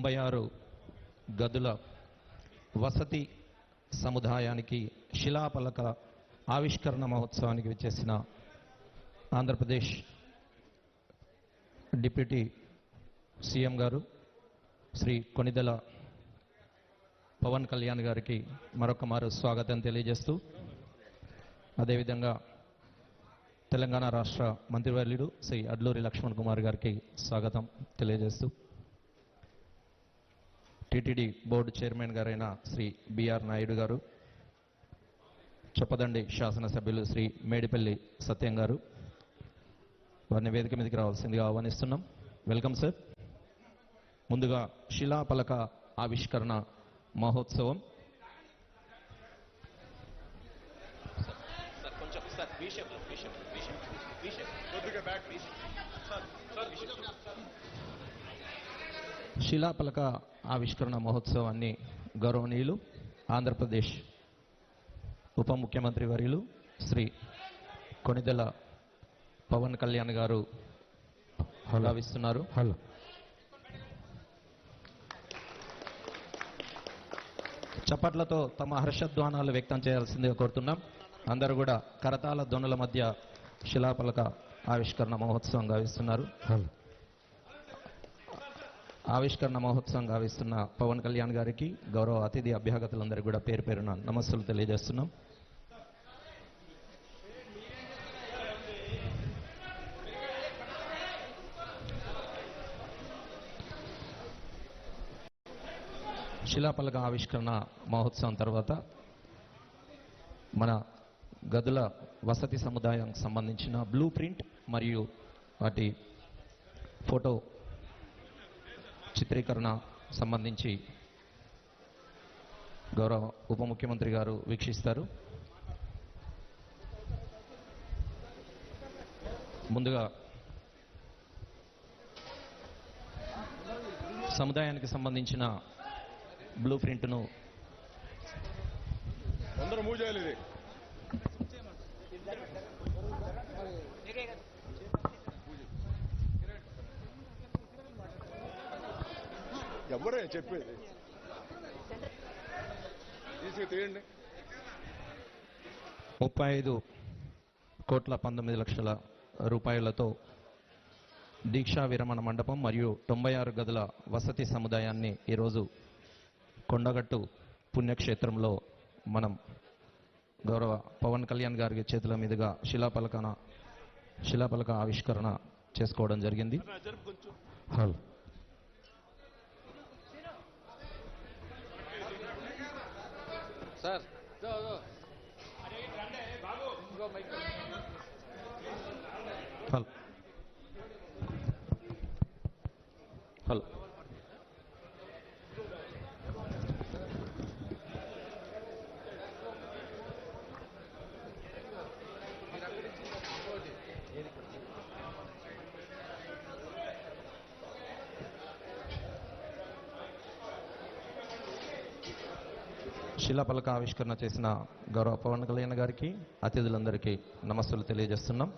తొంభై ఆరు గదుల వసతి సముదాయానికి శిలాపలక ఆవిష్కరణ మహోత్సవానికి విచ్చేసిన ఆంధ్రప్రదేశ్ డిప్యూటీ సీఎం గారు శ్రీ కొనిదెల పవన్ కళ్యాణ్ గారికి మరొక మారు స్వాగతం తెలియజేస్తూ అదేవిధంగా తెలంగాణ రాష్ట్ర మంత్రివర్యుడు శ్రీ అడ్లూరి లక్ష్మణ్ కుమార్ గారికి స్వాగతం తెలియజేస్తూ టిటిడి బోర్డు చైర్మన్ గారైన శ్రీ బిఆర్ నాయుడు గారు చొప్పదండి శాసనసభ్యులు శ్రీ మేడిపల్లి సత్యం గారు. వారిని వేదిక మీదకి రావాల్సిందిగా ఆహ్వానిస్తున్నాం. Welcome sir. ముందుగా శిలాపలక ఆవిష్కరణ మహోత్సవం. శిలాపలక ఆవిష్కరణ మహోత్సవాన్ని గౌరవనీయులు ఆంధ్రప్రదేశ్ ఉప ముఖ్యమంత్రి వర్యులు శ్రీ కొనిదెల పవన్ కళ్యాణ్ గారు భావిస్తున్నారు. హలో. చప్పట్లతో తమ హర్షధ్వానాలు వ్యక్తం చేయాల్సిందిగా కోరుతున్నాం. అందరూ కూడా కరతాల ధ్వనుల మధ్య శిలాపలక ఆవిష్కరణ మహోత్సవం గావిస్తున్నారు. హలో. ఆవిష్కరణ మహోత్సవం గావిస్తున్న పవన్ కళ్యాణ్ గారికి గౌరవ అతిథి అభ్యాగతులందరికీ కూడా పేరు పేరున నమస్సులు తెలియజేస్తున్నాం. శిలాపలక ఆవిష్కరణ మహోత్సవం తర్వాత మన గదుల వసతి సముదాయానికి సంబంధించిన బ్లూ ప్రింట్ మరియు వాటి ఫోటో చిత్రీకరణ సంబంధించి గౌరవ ఉప ముఖ్యమంత్రి గారు వీక్షిస్తారు. ముందుగా సముదాయానికి సంబంధించిన బ్లూ ప్రింట్ను అందరూ మూవ్ చేయాలి ఎవరే చెప్పేది. తీసి తీయండి ముప్పై ఐదు కోట్ల పంతొమ్మిది లక్షల రూపాయలతో దీక్షా విరమణ మండపం మరియు తొంభై ఆరు గదుల వసతి సముదాయాన్ని ఈరోజు కొండగట్టు పుణ్యక్షేత్రంలో మనం గౌరవ పవన్ కళ్యాణ్ గారి చేతుల మీదుగా శిలాపలకన శిలాపలక ఆవిష్కరణ చేసుకోవడం జరిగింది. హలో. సార్. హలో. హలో. శిలాపలక ఆవిష్కరణ చేసిన గౌరవ పవన్ కళ్యాణ్ గారికి అతిథులందరికీ నమస్సులు తెలియజేస్తున్నాం.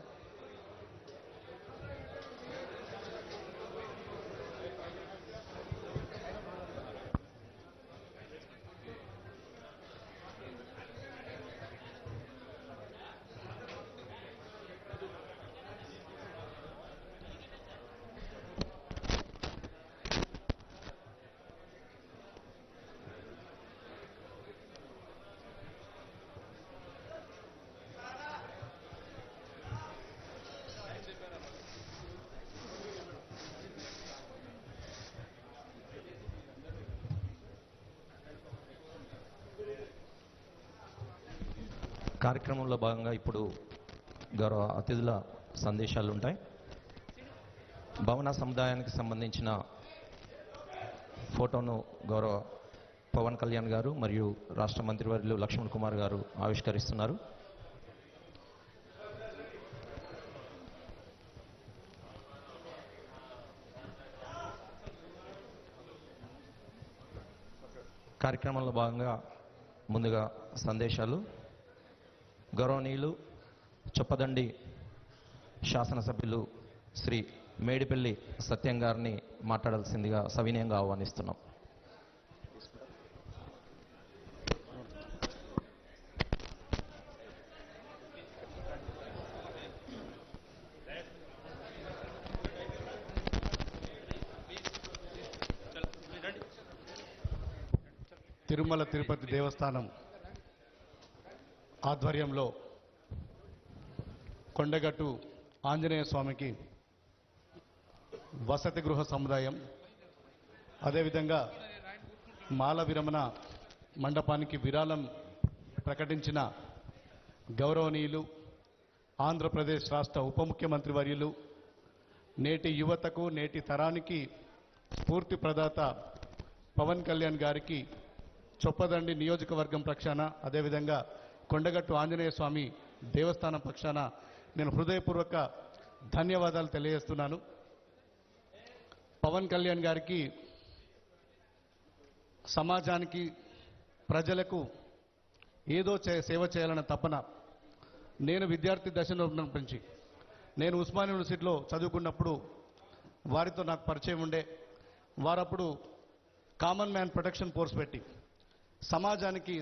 కార్యక్రమంలో భాగంగా ఇప్పుడు గౌరవ అతిథుల సందేశాలు ఉంటాయి భవన సముదాయానికి సంబంధించిన ఫోటోను గౌరవ పవన్ కళ్యాణ్ గారు మరియు రాష్ట్ర మంత్రివర్యులు లక్ష్మణ్ కుమార్ గారు ఆవిష్కరిస్తున్నారు. కార్యక్రమంలో భాగంగా ముందుగా సందేశాలు. గౌరవనీయులు చొప్పదండి శాసనసభ్యులు శ్రీ మేడిపల్లి సత్యం గారిని మాట్లాడాల్సిందిగా సవినయంగా ఆహ్వానిస్తున్నాం. తిరుమల తిరుపతి దేవస్థానం. ఆధ్వర్యంలో కొండగట్టు ఆంజనేయ స్వామికి వసతి గృహ సముదాయం అదేవిధంగా మాల విరమణ మండపానికి విరాళం ప్రకటించిన గౌరవనీయులు ఆంధ్రప్రదేశ్ రాష్ట్ర ఉప ముఖ్యమంత్రి వర్యులు నేటి యువతకు నేటి తరానికి స్ఫూర్తి ప్రదాత పవన్ కళ్యాణ్ గారికి చొప్పదండి నియోజకవర్గం పక్షాన అదేవిధంగా కొండగట్టు ఆంజనేయ స్వామి దేవస్థానం పక్షాన నేను హృదయపూర్వక ధన్యవాదాలు తెలియజేస్తున్నాను. పవన్ కళ్యాణ్ గారికి సమాజానికి ప్రజలకు ఏదో చే సేవ చేయాలన్న తపన నేను విద్యార్థి దశలో ఉన్నప్పటి నుంచి నేను ఉస్మాన్ యూనివర్సిటీలో చదువుకున్నప్పుడు వారితో నాకు పరిచయం ఉండే వారప్పుడు కామన్ మ్యాన్ ప్రొటెక్షన్ ఫోర్స్ పెట్టి సమాజానికి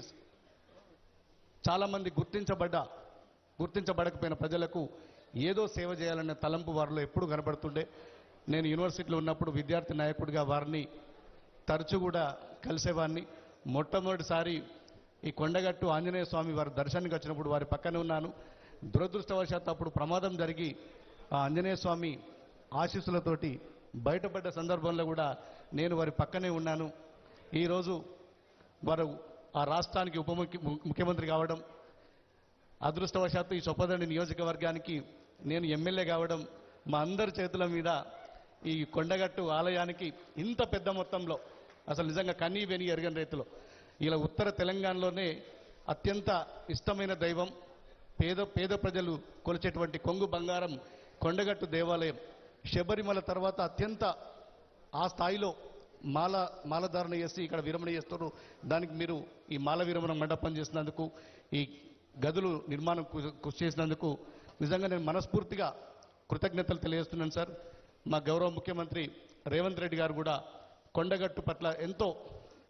చాలామంది గుర్తించబడ్డ గుర్తించబడకపోయిన ప్రజలకు ఏదో సేవ చేయాలనే తలంపు వారిలో ఎప్పుడు కనబడుతుండే. నేను యూనివర్సిటీలో ఉన్నప్పుడు విద్యార్థి నాయకుడిగా వారిని తరచు కూడా కలిసేవాడిని మొట్టమొదటిసారి ఈ కొండగట్టు ఆంజనేయ స్వామి వారి దర్శనానికి వచ్చినప్పుడు వారి పక్కనే ఉన్నాను. దురదృష్టవశాత్తు అప్పుడు ప్రమాదం జరిగి ఆ ఆంజనేయ స్వామి ఆశీస్సులతోటి బయటపడ్డ సందర్భంలో కూడా నేను వారి పక్కనే ఉన్నాను. ఈరోజు వారు ఆ రాష్ట్రానికి ఉప ముఖ్య- ముఖ్యమంత్రి కావడం అదృష్టవశాత్తు ఈ చొప్పదండి నియోజకవర్గానికి నేను ఎమ్మెల్యే కావడం మా అందరి చేతుల మీద ఈ కొండగట్టు ఆలయానికి ఇంత పెద్ద మొత్తంలో అసలు నిజంగా కన్నీ వెని ఎరగని రైతులు. ఇలా ఉత్తర తెలంగాణలోనే అత్యంత ఇష్టమైన దైవం పేద పేద ప్రజలు కొలిచేటువంటి కొంగు బంగారం కొండగట్టు దేవాలయం. శబరిమల తర్వాత అత్యంత ఆ స్థాయిలో మాల మాలధారణ చేసి ఇక్కడ విరమణ చేస్తారు దానికి మీరు ఈ మాల విరమణ మండపం చేసినందుకు ఈ గదులు నిర్మాణం కృషి చేసినందుకు నిజంగా నేను మనస్ఫూర్తిగా కృతజ్ఞతలు తెలియజేస్తున్నాను సార్. మా గౌరవ ముఖ్యమంత్రి రేవంత్ రెడ్డి గారు కూడా కొండగట్టు పట్ల ఎంతో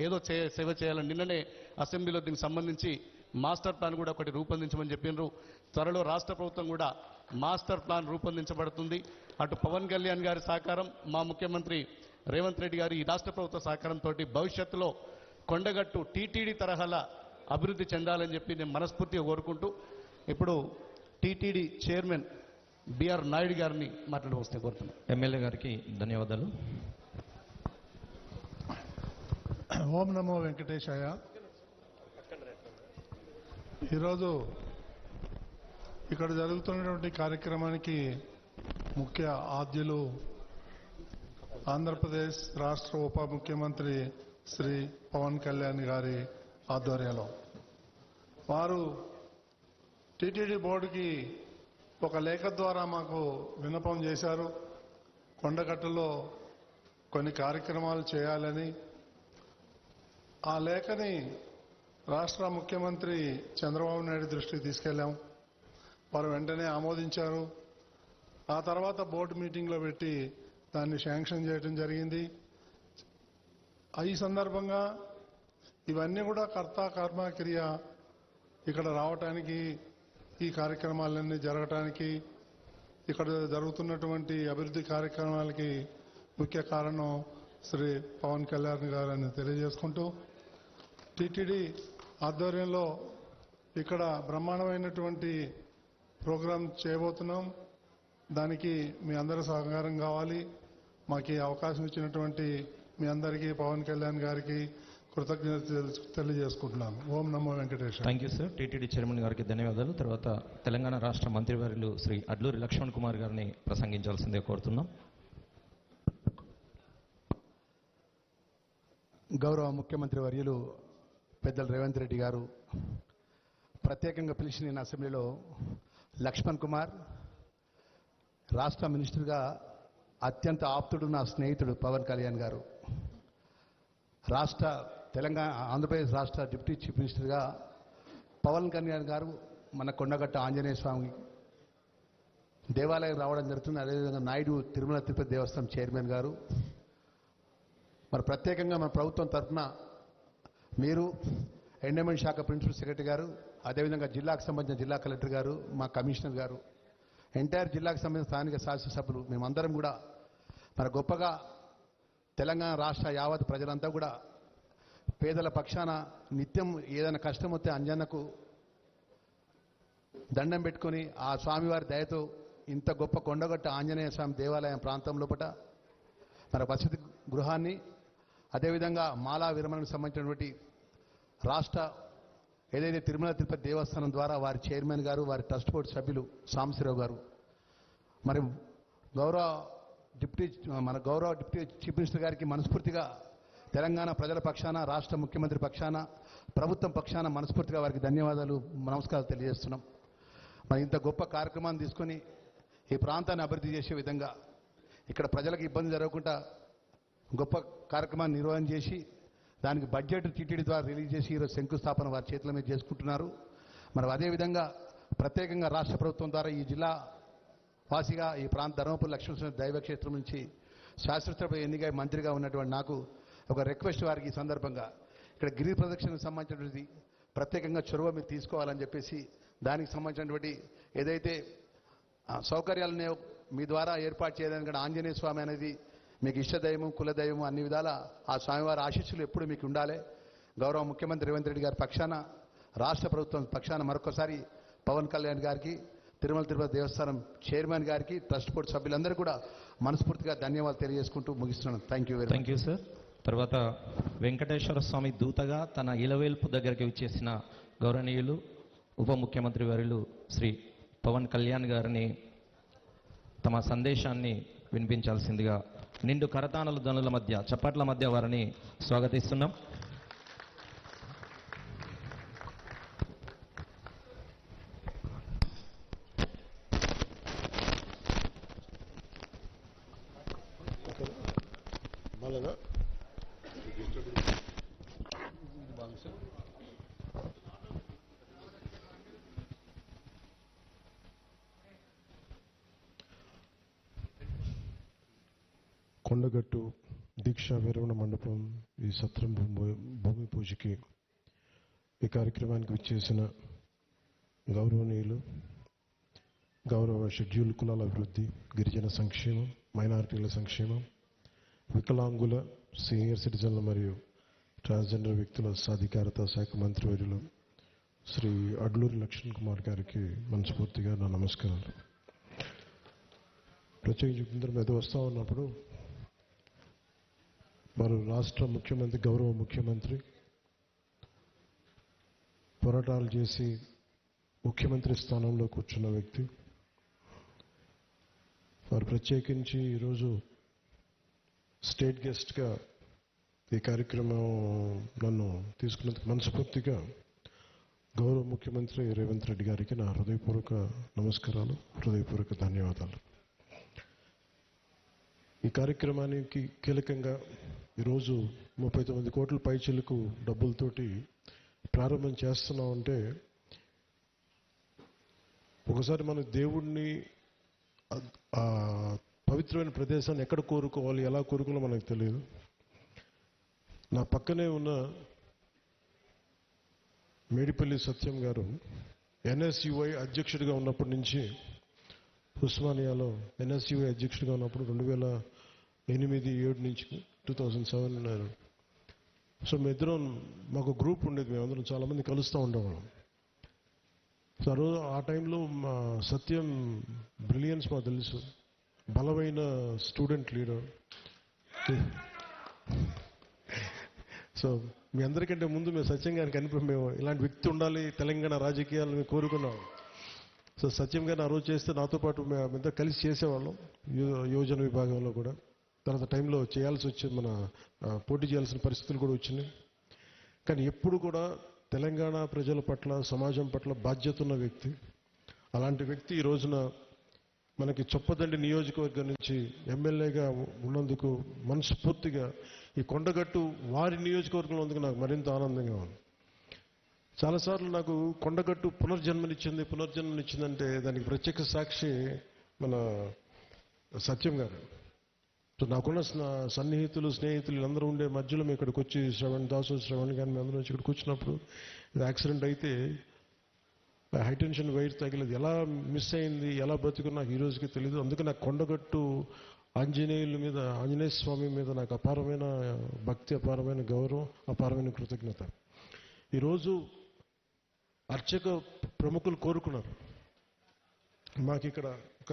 ఏదో చే సేవ చేయాలని నిన్ననే అసెంబ్లీలో దీనికి సంబంధించి మాస్టర్ ప్లాన్ కూడా ఒకటి రూపొందించమని చెప్పినారు. త్వరలో రాష్ట్ర ప్రభుత్వం కూడా మాస్టర్ ప్లాన్ రూపొందించబడుతుంది. అటు పవన్ కళ్యాణ్ గారి సహకారం మా ముఖ్యమంత్రి రేవంత్ రెడ్డి గారి ఈ రాష్ట్ర ప్రభుత్వ సహకారంతో భవిష్యత్తులో కొండగట్టు టీటీడీ తరహాల అభివృద్ధి చెందాలని చెప్పి నేను మనస్ఫూర్తిగా కోరుకుంటూ ఇప్పుడు టీటీడీ చైర్మన్ బిఆర్ నాయుడు గారిని మాట్లాడవస్తే కోరుతున్నాను. ఎమ్మెల్యే గారికి ధన్యవాదాలు. ఓం నమో వెంకటేశాయ. ఈరోజు ఇక్కడ జరుగుతున్నటువంటి కార్యక్రమానికి ముఖ్య ఆద్యులు ఆంధ్రప్రదేశ్ రాష్ట్ర ఉప ముఖ్యమంత్రి శ్రీ పవన్ కళ్యాణ్ గారి ఆధ్వర్యంలో. వారు టీటీడీ బోర్డుకి ఒక లేఖ ద్వారా మాకు విన్నపం చేశారు. కొండగట్టులో కొన్ని కార్యక్రమాలు చేయాలని. ఆ లేఖని రాష్ట్ర ముఖ్యమంత్రి చంద్రబాబు నాయుడు దృష్టికి తీసుకెళ్ళాం వారు వెంటనే ఆమోదించారు. ఆ తర్వాత బోర్డు మీటింగ్లో పెట్టి దాన్ని శాంక్షన్ చేయడం జరిగింది. ఆ ఈ సందర్భంగా ఇవన్నీ కూడా కర్త కర్మ క్రియ ఇక్కడ రావటానికి ఈ కార్యక్రమాలన్నీ జరగటానికి ఇక్కడ జరుగుతున్నటువంటి అభివృద్ధి కార్యక్రమాలకి ముఖ్య కారణం శ్రీ పవన్ కళ్యాణ్ గారని తెలియజేసుకుంటూ టిటిడి ఆధ్వర్యంలో ఇక్కడ బ్రహ్మాండమైనటువంటి ప్రోగ్రాం చేయబోతున్నాం. దానికి మీ అందరి సహకారం కావాలి. మాకు అవకాశం ఇచ్చినటువంటి మీ అందరికీ పవన్ కళ్యాణ్ గారికి కృతజ్ఞత తెలు- తెలియజేసుకుంటున్నాను. ఓం నమో Venkateswara thank you sir TTD chairman గారికి ధన్యవాదాలు. తర్వాత తెలంగాణ రాష్ట్ర మంత్రివర్యులు శ్రీ అడ్లూరి లక్ష్మణ్ కుమార్ గారిని ప్రసంగించాల్సిందే కోరుతున్నాం. గౌరవ ముఖ్యమంత్రి వర్యులు పెద్దలు రేవంత్ రెడ్డి గారు ప్రత్యేకంగా పిలిచి నేను అసెంబ్లీలో లక్ష్మణ్ కుమార్ రాష్ట్ర మినిస్టర్గా అత్యంత ఆప్తుడు నా స్నేహితుడు పవన్ కళ్యాణ్ గారు. రాష్ట్ర తెలంగాణ ఆంధ్రప్రదేశ్ రాష్ట్ర డిప్యూటీ చీఫ్ మినిస్టర్గా పవన్ కళ్యాణ్ గారు మన కొండగట్ట ఆంజనేయ స్వామి దేవాలయం రావడం జరుగుతుంది. అదేవిధంగా నాయుడు తిరుమల తిరుపతి దేవస్థానం చైర్మన్ గారు. మరి ప్రత్యేకంగా మన ప్రభుత్వం తరఫున మీరు ఎండమెంట్ శాఖ ప్రిన్సిపల్ సెక్రటరీ గారు అదేవిధంగా జిల్లాకు సంబంధించిన జిల్లా కలెక్టర్ గారు మా కమిషనర్ గారు ఎంటైర్ జిల్లాకు సంబంధించిన స్థానిక శాసనసభ్యులు మేమందరం కూడా మరి గొప్పగా తెలంగాణ రాష్ట్ర యావత్ ప్రజలంతా కూడా పేదల పక్షాన నిత్యం ఏదైనా కష్టం వస్తే అంజన్నకు దండం పెట్టుకొని ఆ స్వామివారి దయతో ఇంత గొప్ప కొండగట్ట ఆంజనేయ స్వామి దేవాలయం ప్రాంతం లోపల మన వసతి గృహాన్ని అదేవిధంగా మాలా విరమణకు సంబంధించినటువంటి రాష్ట్ర ఏదైతే తిరుమల తిరుపతి దేవస్థానం ద్వారా వారి చైర్మన్ గారు వారి ట్రస్ట్ బోర్డు సభ్యులు సాంబశివరావు గారు. మరి గౌరవ డిప్యూటీ మన గౌరవ డిప్యూటీ చీఫ్ మినిస్టర్ గారికి మనస్ఫూర్తిగా తెలంగాణ ప్రజల పక్షాన రాష్ట్ర ముఖ్యమంత్రి పక్షాన ప్రభుత్వం పక్షాన మనస్ఫూర్తిగా వారికి ధన్యవాదాలు నమస్కారాలు తెలియజేస్తున్నాం. మరి ఇంత గొప్ప కార్యక్రమాన్ని తీసుకొని ఈ ప్రాంతాన్ని అభివృద్ధి చేసే విధంగా ఇక్కడ ప్రజలకు ఇబ్బంది జరగకుండా గొప్ప కార్యక్రమాన్ని నిర్వహణ చేసి దానికి బడ్జెట్ టీటీడీ ద్వారా రిలీజ్ చేసి ఈరోజు శంకుస్థాపన వారి చేతుల మీద చేసుకుంటున్నారు. మరి అదేవిధంగా ప్రత్యేకంగా రాష్ట్ర ప్రభుత్వం ద్వారా ఈ జిల్లా వాసిగా ఈ ప్రాంత ధర్మపురి లక్ష్మీనరసింహ దైవక్షేత్రం నుంచి శాస్త్రసభ ఎన్నికై మంత్రిగా ఉన్నటువంటి నాకు ఒక రిక్వెస్ట్ వారికి ఈ సందర్భంగా. ఇక్కడ గిరి ప్రదక్షిణకు సంబంధించినటువంటి ప్రత్యేకంగా చొరవ మీరు తీసుకోవాలని చెప్పేసి దానికి సంబంధించినటువంటి ఏదైతే ఆ, సౌకర్యాలని మీ ద్వారా ఏర్పాటు చేయడానికి కూడా ఆంజనేయ స్వామి అనేది మీకు ఇష్టదైవం కులదైవం అన్ని విధాల ఆ స్వామివారి ఆశీస్సులు ఎప్పుడు మీకు ఉండాలి. గౌరవ ముఖ్యమంత్రి రేవంత్ రెడ్డి గారి పక్షాన రాష్ట్ర ప్రభుత్వం పక్షాన మరొకసారి పవన్ కళ్యాణ్ గారికి తిరుమల తిరుపతి దేవస్థానం చైర్మన్ గారికి ట్రస్ట్ బోర్డు సభ్యులందరూ కూడా మనస్ఫూర్తిగా ధన్యవాదాలు తెలియజేసుకుంటూ ముగిస్తున్నాను. Thank you very thank you sir తర్వాత వెంకటేశ్వర స్వామి దూతగా తన ఇలవేల్పు దగ్గరికి వచ్చేసిన గౌరవనీయులు ఉప ముఖ్యమంత్రి వర్యులు శ్రీ పవన్ కళ్యాణ్ గారిని తమ సందేశాన్ని వినిపించాల్సిందిగా నిండు కరతానల ధ్వనుల మధ్య చప్పట్ల మధ్య వారిని స్వాగతిస్తున్నాం మళ్ళా కొండగట్టు దీక్షా విరమణ మండపం ఈ సత్రం భూమి పూజకి ఈ కార్యక్రమానికి విచ్చేసిన గౌరవనీయులు గౌరవ షెడ్యూల్ కులాల అభివృద్ధి గిరిజన సంక్షేమం మైనారిటీల సంక్షేమం వికలాంగుల సీనియర్ సిటిజన్ల మరియు ట్రాన్స్జెండర్ వ్యక్తుల సాధికారత శాఖ మంత్రివర్యులు శ్రీ అడ్లూరి లక్ష్మణ్ కుమార్ గారికి మనస్ఫూర్తిగా నా నమస్కారాలు. ప్రత్యేకించి ఇందరి మీద వస్తూ ఉన్నప్పుడు వారు రాష్ట్ర ముఖ్యమంత్రి గౌరవ ముఖ్యమంత్రి పోరాటాలు చేసి ముఖ్యమంత్రి స్థానంలో కూర్చున్న వ్యక్తి. వారు ప్రత్యేకించి ఈరోజు స్టేట్ గెస్ట్గా ఈ కార్యక్రమం నన్ను తీసుకున్నందుకు మనస్ఫూర్తిగా గౌరవ ముఖ్యమంత్రి రేవంత్ రెడ్డి గారికి నా హృదయపూర్వక నమస్కారాలు హృదయపూర్వక ధన్యవాదాలు. ఈ కార్యక్రమానికి కీలకంగా ఈరోజు ముప్పై తొమ్మిది కోట్ల పైచిలకు డబ్బులతోటి ప్రారంభం చేస్తున్నామంటే ఒకసారి మనం దేవుణ్ణి పవిత్రమైన ప్రదేశాన్ని ఎక్కడ కోరుకోవాలి ఎలా కోరుకోవాలో మనకు తెలియదు. నా పక్కనే ఉన్న మేడిపల్లి సత్యం గారు ఎన్ఎస్యుఐ అధ్యక్షుడిగా ఉన్నప్పటి నుంచి ఉస్మానియాలో ఎన్ఎస్యుఐ అధ్యక్షుడిగా ఉన్నప్పుడు రెండు వేల ఎనిమిది ఏడు నుంచి టూ థౌజండ్ సెవెన్ ఉన్నారు సో మేమిద్దరం మాకు గ్రూప్ ఉండేది మేమందరం చాలామంది కలుస్తూ ఉండేవాళ్ళం. సో ఆ రోజు ఆ టైంలో మా సత్యం బ్రిలియన్స్ మాకు తెలుసు. బలమైన స్టూడెంట్ లీడర్. సో మీ అందరికంటే ముందు మేము సత్యం గారిని కనిపి మేము ఇలాంటి వ్యక్తి ఉండాలి తెలంగాణ రాజకీయాలు మేము కోరుకున్నాం. సో సత్యం గారిని ఆ రోజు చేస్తే నాతో పాటు మేమంతా కలిసి చేసేవాళ్ళం యో- యోజన విభాగంలో కూడా. తర్వాత టైంలో చేయాల్సి వచ్చింది మన పోటీ చేయాల్సిన పరిస్థితులు కూడా వచ్చినాయి. కానీ ఎప్పుడు కూడా తెలంగాణ ప్రజల పట్ల సమాజం పట్ల బాధ్యత ఉన్న వ్యక్తి అలాంటి వ్యక్తి ఈ రోజున మనకి చొప్పదండి నియోజకవర్గం నుంచి ఎమ్మెల్యేగా ఉన్నందుకు మనస్ఫూర్తిగా ఈ కొండగట్టు వారి నియోజకవర్గంలో ఉన్నందుకు నాకు మరింత ఆనందంగా ఉంది. చాలాసార్లు నాకు కొండగట్టు పునర్జన్మనిచ్చింది పునర్జన్మనిచ్చిందంటే దానికి ప్రత్యక్ష సాక్షి మన సత్యం గారు. సో నాకున్న సన్నిహితులు స్నేహితులు వీళ్ళందరూ ఉండే మధ్యలో మేము ఇక్కడికి వచ్చి శ్రవణ్ దాసు శ్రవణ్ కానీ మేము అందరం వచ్చి ఇక్కడికి వచ్చినప్పుడు ఇది యాక్సిడెంట్ అయితే హైటెన్షన్ వైర్ తగిలేదు. ఎలా మిస్ అయింది ఎలా బతుకు నాకు ఈ రోజుకి తెలియదు అందుకే నాకు కొండగట్టు ఆంజనేయుల మీద ఆంజనేయ స్వామి మీద నాకు అపారమైన భక్తి అపారమైన గౌరవం అపారమైన కృతజ్ఞత. ఈరోజు అర్చక ప్రముఖులు కోరుకున్నారు. మాకు ఇక్కడ ఒక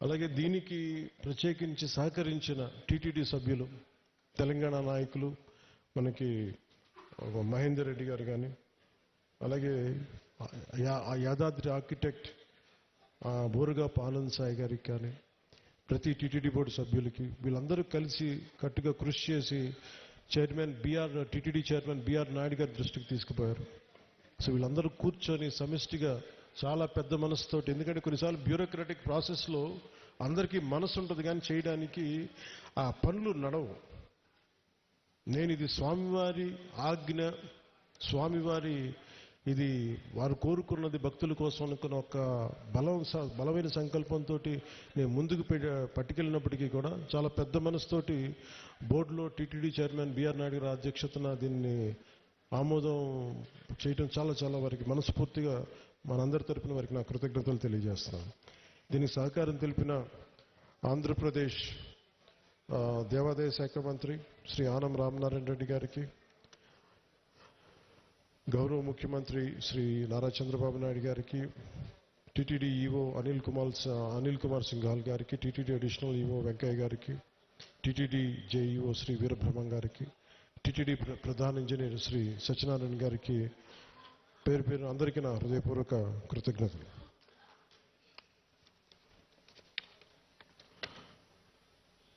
అలాగే దీనికి ప్రత్యేకించి సహకరించిన టీటీడీ సభ్యులు తెలంగాణ నాయకులు మనకి మహేందర్ రెడ్డి గారు కానీ అలాగే యా- ఆ యాదాద్రి ఆర్కిటెక్ట్ బోరుగా బోరుగాపు ఆనంద్ సాయి గారికి కానీ ప్రతి టీటీడీ బోర్డు సభ్యులకి వీళ్ళందరూ కలిసి కట్టుగా కృషి చేసి chairman BR TTD chairman BR Naidu గారి దృష్టికి తీసుకుపోయారు. సో వీళ్ళందరూ కూర్చొని సమిష్టిగా చాలా పెద్ద మనసుతోటి. ఎందుకంటే కొన్నిసార్లు బ్యూరోక్రటిక్ ప్రాసెస్లో అందరికీ మనసు ఉంటుంది కానీ చేయడానికి ఆ పనులు నడవు. నేను ఇది స్వామివారి ఆజ్ఞ స్వామివారి ఇది వారు కోరుకున్నది భక్తుల కోసం అనుకున్న ఒక బలం స- బలమైన సంకల్పంతో నేను ముందుకు పట్టుకెళ్ళినప్పటికీ కూడా చాలా పెద్ద మనసుతోటి బోర్డులో టీటీడీ చైర్మన్ బిఆర్ నాయుడు గారి అధ్యక్షతన దీన్ని ఆమోదం చేయటం చాలా చాలా వారికి మనస్ఫూర్తిగా మనందరి తరపున వారికి నా కృతజ్ఞతలు తెలియజేస్తున్నాను. దీనికి సహకారం తెలిపిన ఆంధ్రప్రదేశ్ దేవాదాయ శాఖ మంత్రి శ్రీ ఆనం రామనారాయణ రెడ్డి గారికి గౌరవ ముఖ్యమంత్రి శ్రీ నారా చంద్రబాబు నాయుడు గారికి టిటిడి ఈవో అనిల్ కుమార్ అనిల్ కుమార్ సింఘాల్ గారికి టిటిడి అడిషనల్ ఈవో వెంకయ్య గారికి టిటిడి జేఈఓ శ్రీ వీరబ్రహ్మం గారికి టిటిడి ప్రధాన ఇంజనీర్ శ్రీ సత్యనారాయణ గారికి పేరు పేరు అందరికీ నా హృదయపూర్వక కృతజ్ఞతలు.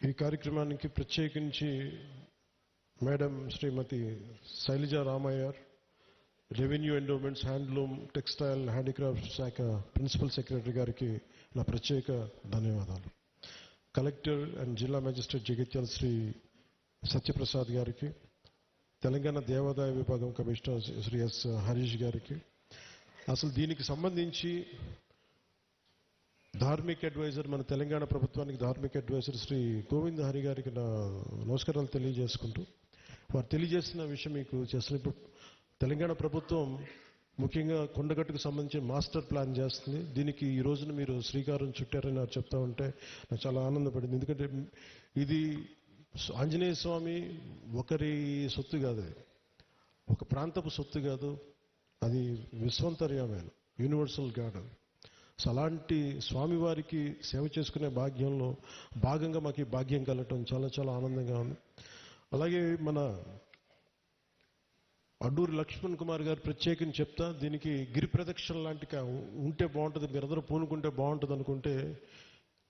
ఈ కార్యక్రమానికి ప్రత్యేకించి madam Shrimati Sailaja Ramaiyer revenue endowments handloom textile handicraft శాఖ ప్రిన్సిపల్ సెక్రటరీ గారికి నా ప్రత్యేక ధన్యవాదాలు. కలెక్టర్ అండ్ జిల్లా మేజిస్ట్రేట్ జగిత్యాల శ్రీ సత్యప్రసాద్ గారికి తెలంగాణ దేవాదాయ విభాగం కమిషనర్ శ్రీ ఎస్ హరీష్ గారికి. అసలు దీనికి సంబంధించి ధార్మిక అడ్వైజర్ మన తెలంగాణ ప్రభుత్వానికి ధార్మిక అడ్వైజర్ శ్రీ గోవింద్ హరి గారికి నా నమస్కారాలు తెలియజేసుకుంటూ వారు తెలియజేసిన విషయం మీకు చేస్తున్న. ఇప్పుడు తెలంగాణ ప్రభుత్వం ముఖ్యంగా కొండగట్టుకు సంబంధించి మాస్టర్ ప్లాన్ చేస్తుంది. దీనికి ఈ రోజున మీరు శ్రీకారం చుట్టారని నాకు చెప్తా ఉంటే నాకు చాలా ఆనందపడింది. ఎందుకంటే ఇది ఆంజనేయ స్వామి ఒకరి సొత్తు కాదు. ఒక ప్రాంతపు సొత్తు కాదు. అది విశ్వంతర్యమైన యూనివర్సల్ గాడ్ సో అలాంటి స్వామివారికి సేవ చేసుకునే భాగ్యంలో భాగంగా మాకు ఈ భాగ్యం కలగటం చాలా చాలా ఆనందంగా ఉంది. అలాగే మన అడ్డూరి లక్ష్మణ్ కుమార్ గారు ప్రత్యేకించి చెప్తా దీనికి గిరి ప్రదక్షిణ లాంటి ఉంటే బాగుంటుంది మీరందరూ పూనుకుంటే బాగుంటుంది అనుకుంటే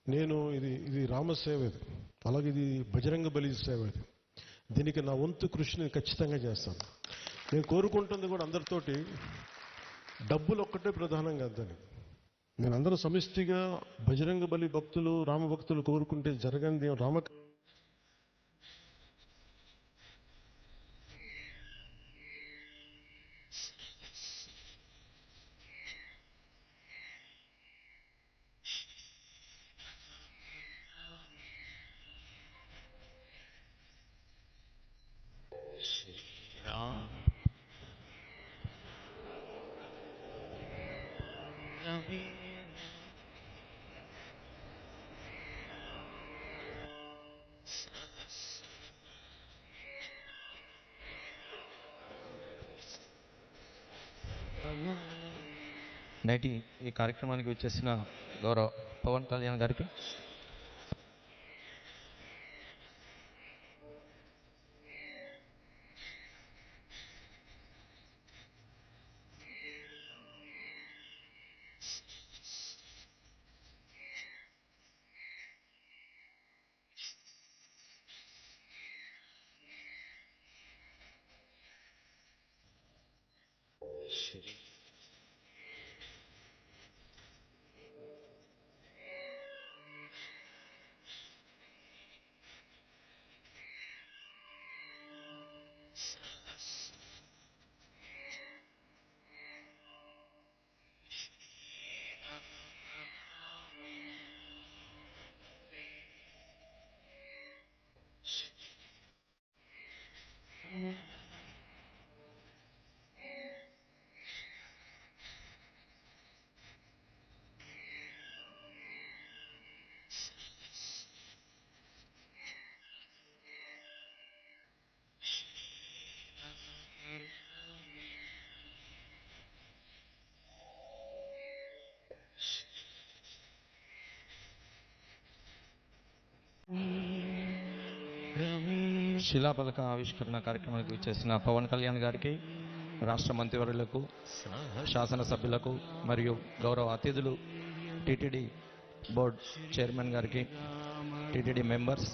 నేను ఇది ఇది రామసేవ ఇది. అలాగే ఇది బజరంగ బలి సేవ ఇది. దీనికి నా వంతు కృషిని ఖచ్చితంగా చేస్తాను. నేను కోరుకుంటుంది కూడా అందరితోటి డబ్బులు ఒక్కటే ప్రధానం కాదు దానికి నేను అందరూ సమిష్టిగా బజరంగ బలి భక్తులు రామభక్తులు కోరుకుంటే జరగంది రామ నేటి ఈ కార్యక్రమానికి వచ్చేసిన గౌరవ పవన్ కళ్యాణ్ గారికి శిలాపథక ఆవిష్కరణ కార్యక్రమానికి విచ్చేసిన పవన్ కళ్యాణ్ గారికి రాష్ట్ర మంత్రివర్యులకు శాసనసభ్యులకు మరియు గౌరవ అతిథులు టీటీడీ బోర్డ్ చైర్మన్ గారికి టిటిడి మెంబర్స్